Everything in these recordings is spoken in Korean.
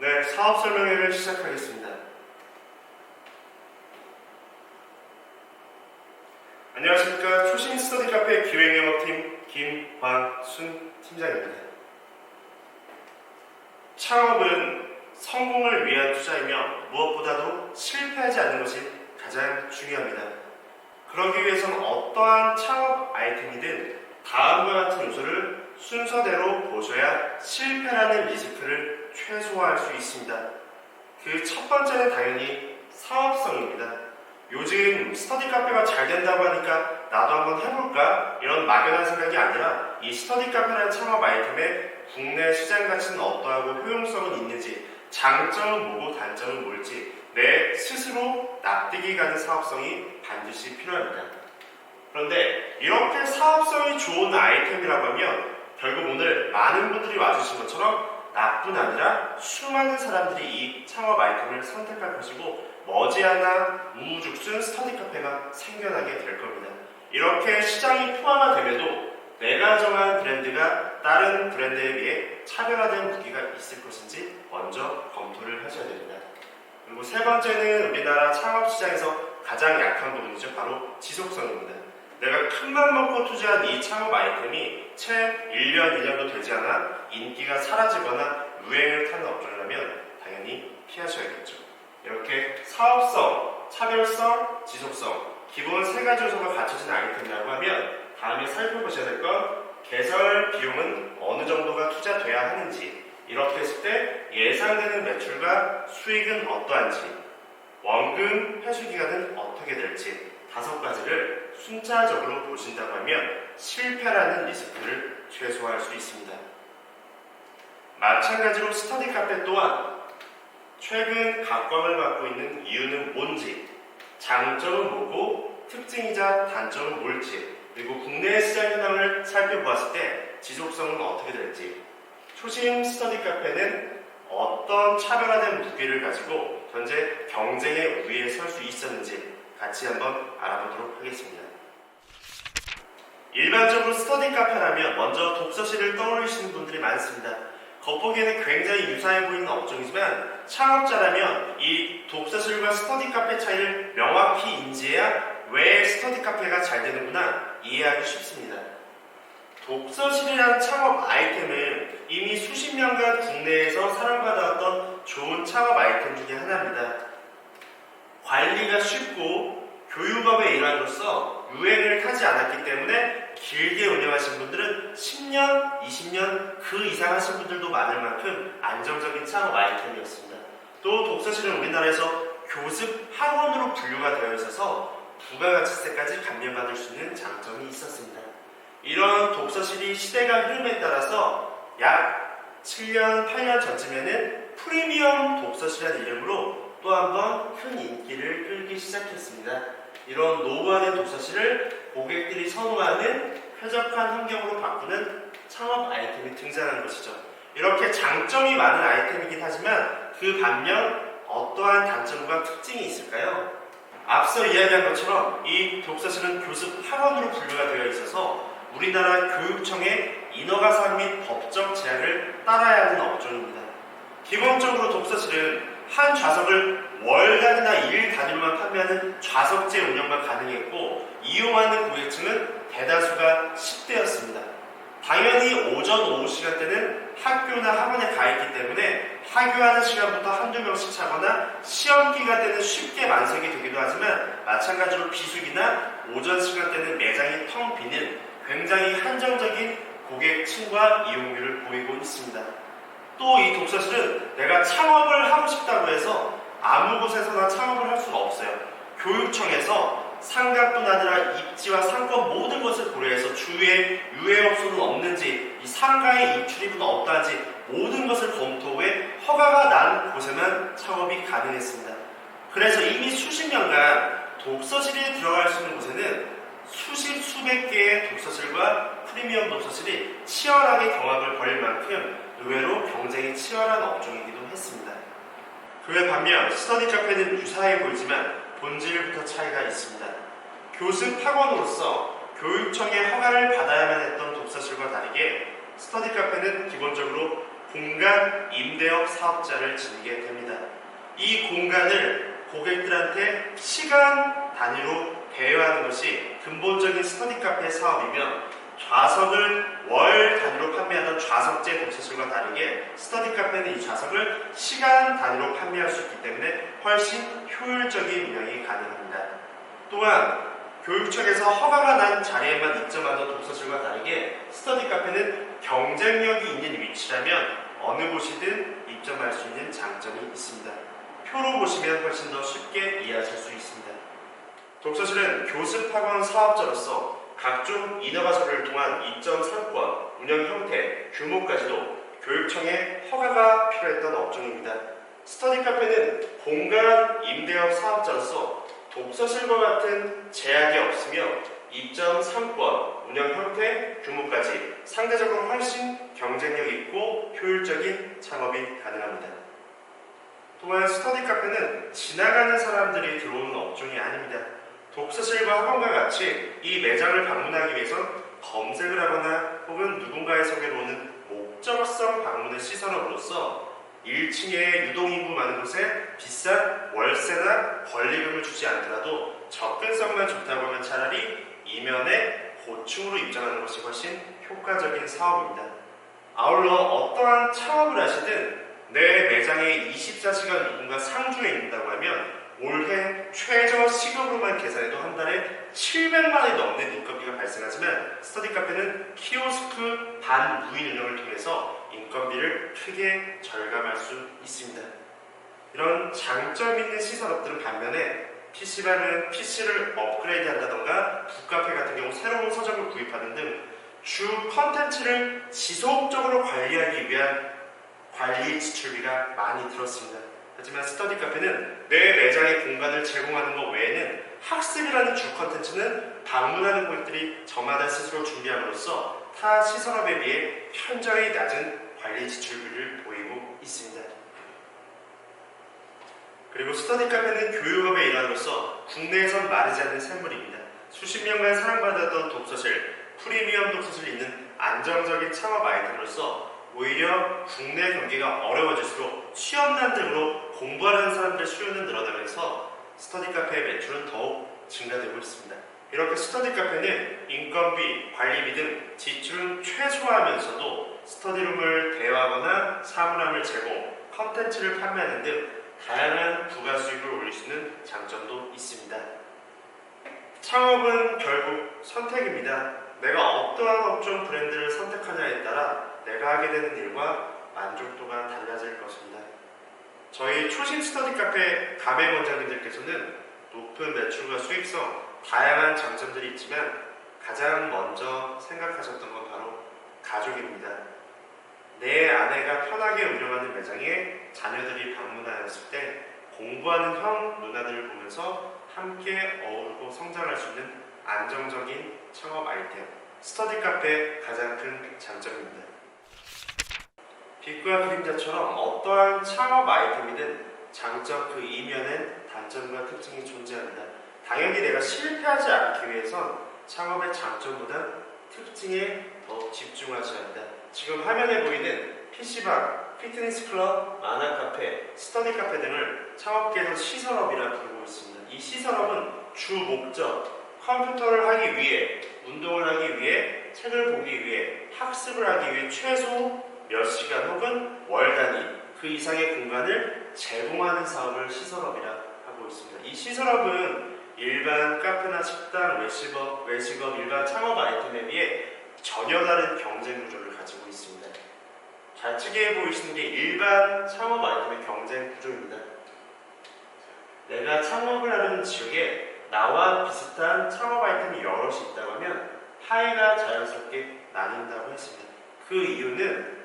네, 사업 설명회를 시작하겠습니다. 안녕하십니까. 초신 스터디 카페 기획영업팀 김광순 팀장입니다. 창업은 성공을 위한 투자이며 무엇보다도 실패하지 않는 것이 가장 중요합니다. 그러기 위해서는 어떠한 창업 아이템이든 다음과 같은 요소를 순서대로 보셔야 실패라는 리스크를 최소화할 수 있습니다. 그 첫 번째는 당연히 사업성입니다. 요즘 스터디 카페가 잘 된다고 하니까 나도 한번 해볼까? 이런 막연한 생각이 아니라 이 스터디 카페라는 창업 아이템의 국내 시장 가치는 어떠하고 효용성은 있는지 장점은 뭐고 단점은 뭘지 내 스스로 납득이 가는 사업성이 반드시 필요합니다. 그런데 이렇게 사업성이 좋은 아이템이라고 하면 결국 오늘 많은 분들이 와주신 것처럼 나뿐 아니라 수많은 사람들이 이 창업 아이템을 선택할 것이고 머지않아 우후죽순 스터디 카페가 생겨나게 될 겁니다. 이렇게 시장이 포화가됨에도 내가 정한 브랜드가 다른 브랜드에 비해 차별화된 무기가 있을 것인지 먼저 검토를 하셔야 됩니다. 그리고 세 번째는 우리나라 창업 시장에서 가장 약한 부분이죠. 바로 지속성입니다. 내가 큰 맘 먹고 투자한 이 창업 아이템이 채 1년, 2년도 되지 않아 인기가 사라지거나 유행을 타는 업종이라면 당연히 피하셔야겠죠. 이렇게 사업성, 차별성, 지속성, 기본 세 가지 요소가 갖춰진 아이템이라고 하면 다음에 살펴보셔야 될 건 개설 비용은 어느 정도가 투자돼야 하는지 이렇게 했을 때 예상되는 매출과 수익은 어떠한지 원금 회수 기간은 어떻게 될지 다섯 가지를 순차적으로 보신다고 하면 실패라는 리스크를 최소화할 수 있습니다. 마찬가지로 스터디 카페 또한 최근 각광을 받고 있는 이유는 뭔지, 장점은 뭐고, 특징이자 단점은 뭘지, 그리고 국내 시장 현황을 살펴보았을 때 지속성은 어떻게 될지, 초심 스터디 카페는 어떤 차별화된 무게를 가지고 현재 경쟁의 우위에 설 수 있었는지 같이 한번 알아보도록 하겠습니다. 일반적으로 스터디 카페라면 먼저 독서실을 떠올리시는 분들이 많습니다. 겉보기에는 굉장히 유사해 보이는 업종이지만 창업자라면 이 독서실과 스터디 카페 차이를 명확히 인지해야 왜 스터디 카페가 잘 되는구나 이해하기 쉽습니다. 독서실이라는 창업 아이템은 이미 수십 년간 국내에서 사랑받아왔던 좋은 창업 아이템 중에 하나입니다. 관리가 쉽고 교육업의 일환으로서 유행을 타지 않았기 때문에 길게 운영하신 분들은 10년, 20년 그 이상 하신 분들도 많을 만큼 안정적인 창업 아이템이었습니다. 또 독서실은 우리나라에서 교습 학원으로 분류가 되어 있어서 부가가치세까지 감면받을 수 있는 장점이 있었습니다. 이런 독서실이 시대가 흐름에 따라서 약 7년, 8년 전쯤에는 프리미엄 독서실이라는 이름으로 또 한 번 큰 인기를 끌기 시작했습니다. 이런 노후화된 독서실을 고객들이 선호하는 쾌적한 환경으로 바꾸는 창업 아이템이 등장한 것이죠. 이렇게 장점이 많은 아이템이긴 하지만 그 반면 어떠한 단점과 특징이 있을까요? 앞서 이야기한 것처럼 이 독서실은 교습 학원으로 분류가 되어 있어서 우리나라 교육청의 인허가상 및 법적 제한을 따라야 하는 업종입니다. 기본적으로 독서실은 한 좌석을 월 단위나 일 단위로만 판매하는 좌석제 운영만 가능했고 이용하는 고객층은 대다수가 10대였습니다. 당연히 오전, 오후 시간대는 학교나 학원에 가 있기 때문에 하교하는 시간부터 한두 명씩 차거나 시험 기간 때는 쉽게 만석이 되기도 하지만 마찬가지로 비수기나 오전 시간대는 매장이 텅 비는 굉장히 한정적인 고객층과 이용률을 보이고 있습니다. 또 이 독서실은 내가 창업을 하고 싶다고 해서 아무 곳에서나 창업을 할 수가 없어요. 교육청에서 상가뿐 아니라 입지와 상권 모든 것을 고려해서 주위에 유해업소는 없는지 이 상가의 입출입은 어떠한지 모든 것을 검토 후에 허가가 난 곳에만 창업이 가능했습니다. 그래서 이미 수십 년간 독서실에 들어갈 수 있는 곳에는 수십 수백 개의 독서실과 프리미엄 독서실이 치열하게 경합을 벌일 만큼 의외로 경쟁이 치열한 업종이기도 했습니다. 그에 반면 스터디 카페는 유사해 보이지만 본질부터 차이가 있습니다. 교습 학원으로서 교육청의 허가를 받아야만 했던 독서실과 다르게 스터디 카페는 기본적으로 공간 임대업 사업자를 지니게 됩니다. 이 공간을 고객들한테 시간 단위로 대여하는 것이 근본적인 스터디 카페 사업이며 좌석을 월 단위로 판매하던 좌석제 독서실과 다르게 스터디 카페는 이 좌석을 시간 단위로 판매할 수 있기 때문에 훨씬 효율적인 운영이 가능합니다. 또한 교육청에서 허가가 난 자리에만 입점하던 독서실과 다르게 스터디 카페는 경쟁력이 있는 위치라면 어느 곳이든 입점할 수 있는 장점이 있습니다. 표로 보시면 훨씬 더 쉽게 이해하실 수 있습니다. 독서실은 교습학원 사업자로서 각종 인허가서를 통한 입점 상권, 운영 형태, 규모까지도 교육청의 허가가 필요했던 업종입니다. 스터디 카페는 공간 임대업 사업자로서 독서실과 같은 제약이 없으며 입점 상권, 운영 형태, 규모까지 상대적으로 훨씬 경쟁력 있고 효율적인 창업이 가능합니다. 또한 스터디 카페는 지나가는 사람들이 들어오는 업종이 아닙니다. 독서실과 학원과 같이 이 매장을 방문하기 위해선 검색을 하거나 혹은 누군가의 소개로 오는 목적성 방문의 시설업으로서 1층에 유동인구 많은 곳에 비싼 월세나 권리금을 주지 않더라도 접근성만 좋다고 하면 차라리 이면에 고층으로 입장하는 것이 훨씬 효과적인 사업입니다. 아울러 어떠한 창업을 하시든 내 매장에 24시간 누군가 상주해 있는다고 하면 올해 최저 시급으로만 계산해도 한 달에 700만 원이 넘는 인건비가 발생하지만 스터디 카페는 키오스크 반무인 운영을 통해서 인건비를 크게 절감할 수 있습니다. 이런 장점 있는 시설업들은 반면에 PC방은 PC를 업그레이드 한다던가 북카페 같은 경우 새로운 서적을 구입하는 등 주 컨텐츠를 지속적으로 관리하기 위한 관리 지출비가 많이 들었습니다. 하지만 스터디 카페는 내 매장의 공간을 제공하는 것 외에는 학습이라는 주 컨텐츠는 방문하는 고객들이 저마다 스스로 준비함으로써 타 시설업에 비해 현저히 낮은 관리 지출비를 보이고 있습니다. 그리고 스터디 카페는 교육업의 일환으로서 국내에선 마르지 않는 샘물입니다. 수십 년간 사랑받았던 독서실, 프리미엄 독서실 있는 안정적인 창업 아이템으로서 오히려 국내 경기가 어려워질수록 취업난 등으로 공부하는 사람들의 수요는 늘어나면서 스터디 카페의 매출은 더욱 증가되고 있습니다. 이렇게 스터디 카페는 인건비, 관리비 등 지출은 최소화하면서도 스터디룸을 대여하거나 사물함을 제공, 컨텐츠를 판매하는 등 다양한 부가 수익을 올릴 수 있는 장점도 있습니다. 창업은 결국 선택입니다. 내가 어떠한 업종 브랜드를 선택하냐에 따라 내가 하게 되는 일과 만족도가 달라질 것입니다. 저희 초심 스터디 카페 가맹 원장님들께서는 높은 매출과 수익성, 다양한 장점들이 있지만 가장 먼저 생각하셨던 건 바로 가족입니다. 내 아내가 편하게 운영하는 매장에 자녀들이 방문하였을 때 공부하는 형, 누나들을 보면서 함께 어우르고 성장할 수 있는 안정적인 창업 아이템. 스터디 카페의 가장 큰 장점입니다. 빛과 그림자처럼 어떠한 창업 아이템이든 장점 그 이면엔 단점과 특징이 존재합니다. 당연히 내가 실패하지 않기 위해선 창업의 장점보다 특징에 더 집중하셔야 합니다. 지금 화면에 보이는 PC방, 피트니스 클럽, 만화 카페, 스터디 카페 등을 창업계에서 시설업이라 부르고 있습니다. 이 시설업은 주 목적, 컴퓨터를 하기 위해, 운동을 하기 위해, 책을 보기 위해, 학습을 하기 위해 최소 몇 시간 혹은 월 단위 그 이상의 공간을 제공하는 사업을 시설업이라 하고 있습니다. 이 시설업은 일반 카페나 식당, 외식업, 외식업, 일반 창업 아이템에 비해 전혀 다른 경쟁 구조를 가지고 있습니다. 좌측에 보이시는 게 일반 창업 아이템의 경쟁 구조입니다. 내가 창업을 하는 지역에 나와 비슷한 창업 아이템이 여럿이 있다고 하면 하이가 자연스럽게 나뉜다고 했습니다. 그 이유는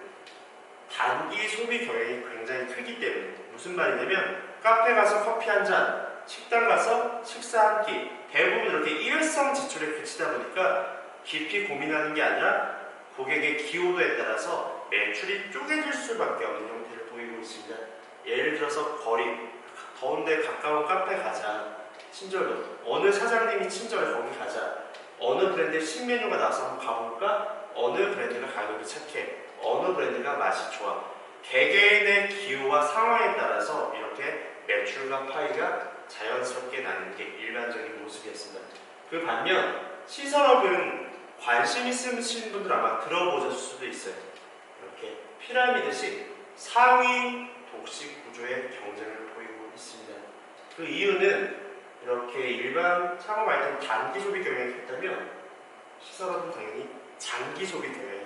단기 소비 경향이 굉장히 크기 때문에 무슨 말이냐면 카페 가서 커피 한 잔, 식당 가서 식사 한 끼, 대부분 이렇게 일회성 지출에 그치다 보니까 깊이 고민하는 게 아니라 고객의 기호도에 따라서 매출이 쪼개질 수밖에 없는 형태를 보이고 있습니다. 예를 들어서 거리, 더운데 가까운 카페 가자. 친절로 어느 사장님이 친절해 거기 가자. 어느 브랜드의 신메뉴가 나와서 한번 가볼까? 어느 브랜드가 가격이 착해. 어느 브랜드가 맛이 좋아. 개개인의 기호와 상황에 따라서 이렇게 매출과 파이가 자연스럽게 나는 게 일반적인 모습이었습니다. 그 반면 시설업은 관심 있으신 분들 아마 들어보셨을 수도 있어요. 이렇게 피라미드식 상위 독식 구조의 경쟁을 보이고 있습니다. 그 이유는 이렇게 일반 창업 아이템 단기 소비 경향이 크다면 시설업은 당연히 장기 소비 경향이.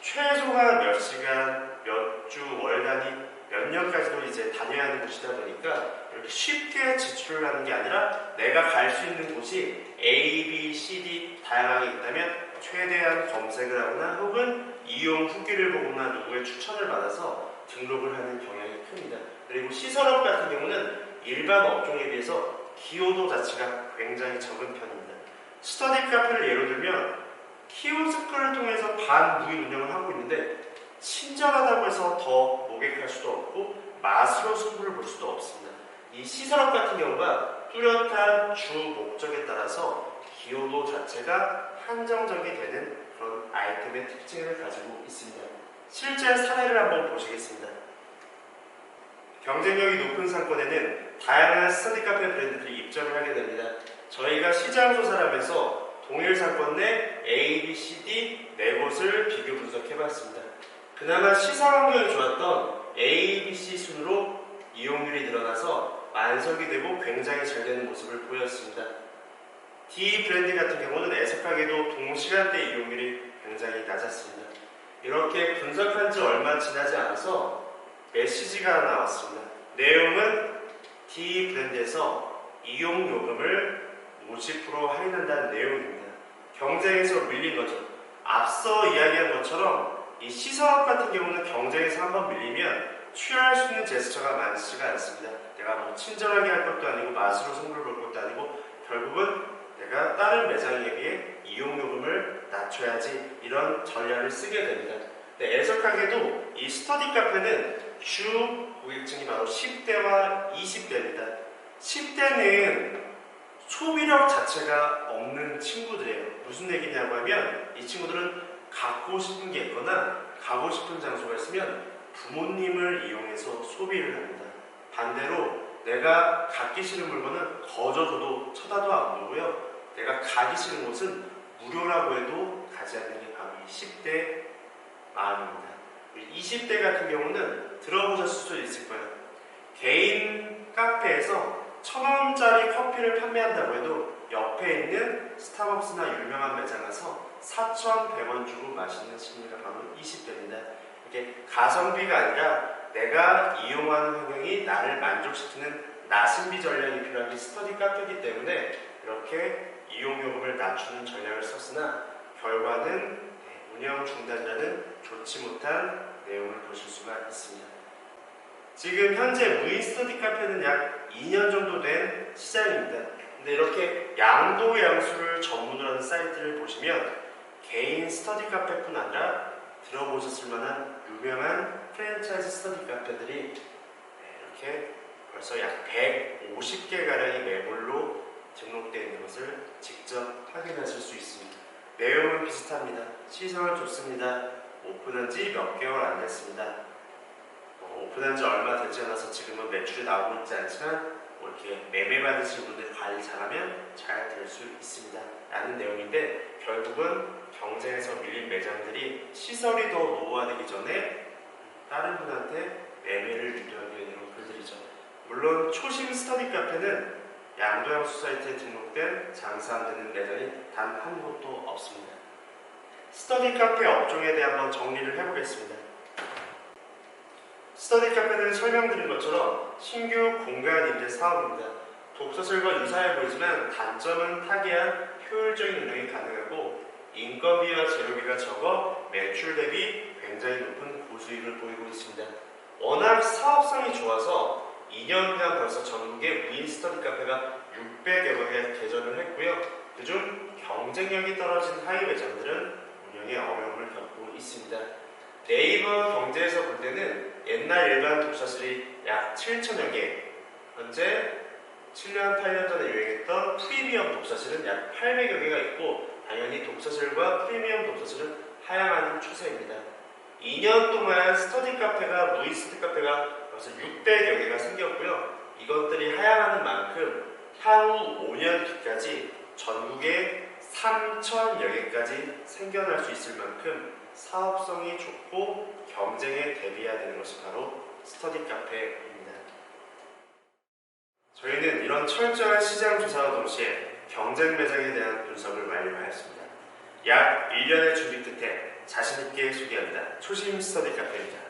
최소한 몇 시간, 몇 주, 월 단위, 몇 년까지도 이제 다녀야 하는 곳이다 보니까 이렇게 쉽게 지출을 하는 게 아니라 내가 갈 수 있는 곳이 A, B, C, D 다양하게 있다면 최대한 검색을 하거나 혹은 이용 후기를 보거나 누구의 추천을 받아서 등록을 하는 경향이 큽니다. 그리고 시설업 같은 경우는 일반 업종에 비해서 기여도 자체가 굉장히 적은 편입니다. 스터디 카페를 예로 들면 키오스크를 통해서 반무인 운영을 하고 있는데 친절하다고 해서 더 모객할 수도 없고 맛으로 승부를 볼 수도 없습니다. 이 시설업 같은 경우가 뚜렷한 주 목적에 따라서 기여도 자체가 한정적이 되는 그런 아이템의 특징을 가지고 있습니다. 실제 사례를 한번 보시겠습니다. 경쟁력이 높은 상권에는 다양한 스터디 카페 브랜드들이 입점을 하게 됩니다. 저희가 시장 조사를 하면서 동일 상권 내 A, B, C, D 네 곳을 비교 분석해봤습니다. 그나마 시상 환경이 좋았던 A, B, C 순으로 이용률이 늘어나서 만석이 되고 굉장히 잘 되는 모습을 보였습니다. D 브랜드 같은 경우는 애석하게도 동시간대 이용률이 굉장히 낮았습니다. 이렇게 분석한 지 얼마 지나지 않아서 메시지가 나왔습니다. 내용은 D 브랜드에서 이용 요금을 50% 할인한다는 내용입니다. 경쟁에서 밀린 거죠. 앞서 이야기한 것처럼 이 시사업 같은 경우는 경쟁에서 한번 밀리면 취할 수 있는 제스처가 많지가 않습니다. 내가 뭐 친절하게 할 것도 아니고 맛으로 승부를 볼 것도 아니고 결국은 내가 다른 매장에 비해 이용 요금을 낮춰야지 이런 전략을 쓰게 됩니다. 네, 애석하게도 이 스터디 카페는 주 고객층이 바로 10대와 20대입니다. 10대는 소비력 자체가 없는 친구들이에요. 무슨 얘기냐고 하면 이 친구들은 갖고 싶은 게 있거나 가고 싶은 장소가 있으면 부모님을 이용해서 소비를 합니다. 반대로 내가 갖기 싫은 물건은 거저줘도 쳐다도 안 보고요. 내가 가기 싫은 곳은 무료라고 해도 가지 않는 게 바로 이 10대 마음입니다. 20대 같은 경우는 들어보셨을 수도 있을 거예요. 개인 카페에서 천 원짜리 커피를 판매한다고 해도 옆에 있는 스타벅스나 유명한 매장 가서 4,100원 주고 마시는 심리가 바로 20대입니다. 이게 가성비가 아니라 내가 이용하는 환경이 나를 만족시키는 나신비 전략이 필요한 게 스터디 카페이기 때문에 이렇게 이용 요금을 낮추는 전략을 썼으나 결과는 운영 중단이라는 좋지 못한 내용을 보실 수가 있습니다. 지금 현재 무인 스터디 카페는 약 2년 정도 된 시장입니다. 근데 이렇게 양도 양수를 전문으로 하는 사이트를 보시면 개인 스터디 카페뿐 아니라 들어보셨을 만한 유명한 프랜차이즈 스터디 카페들이 이렇게 벌써 약 150개 가량의 매물로 등록되어 있는 것을 직접 확인하실 수 있습니다. 내용은 비슷합니다. 시설은 좋습니다. 오픈한 지 몇 개월 안 됐습니다. 어, 오픈한 지 얼마 되지 않아서 지금은 매출이 나오고 있지 않지만 뭐 이렇게 매매 받으신 분들 관리 잘하면 잘 될 수 있습니다. 라는 내용인데 결국은 경쟁에서 밀린 매장들이 시설이 더 노후화되기 전에 다른 분한테 매매를 유도하게 되는 글들이죠. 물론 초심 스터디 카페는 양도양 소사이트에 등록된 장사 안 되는 매장이 단 한 곳도 없습니다. 스터디 카페 업종에 대해 한번 정리를 해보겠습니다. 스터디 카페는 설명드린 것처럼 신규 공간 임대 사업입니다. 독서실과 유사해 보이지만 단점은 타개한 효율적인 운영이 가능하고 인건비와 재료비가 적어 매출 대비 굉장히 높은 고수익을 보이고 있습니다. 워낙 사업성이 좋아서 2년간 벌써 전국에 무인 스터디 카페가 600여 개가 개전을 했고요. 그중 경쟁력이 떨어진 하위 매장들은 운영에 어려움을 겪고 있습니다. 네이버 경제에서 볼 때는 독서실이 약 7천여 개, 현재 7년, 8년 전에 유행했던 프리미엄 독서실은 약 800여 개가 있고 당연히 독서실과 프리미엄 독서실은 하향하는 추세입니다. 2년 동안 스터디 카페가 무인 스터디 카페가 벌써 600여 개가 생겼고요. 이것들이 하향하는 만큼 향후 5년 뒤까지 전국에 3천여 개까지 생겨날 수 있을 만큼 사업성이 좋고 경쟁에 대비해야 되는 것이 바로 스터디 카페입니다. 저희는 이런 철저한 시장 조사와 동시에 경쟁 매장에 대한 분석을 완료하였습니다. 약 1년의 준비 끝에 자신있게 소개합니다. 초심 스터디 카페입니다.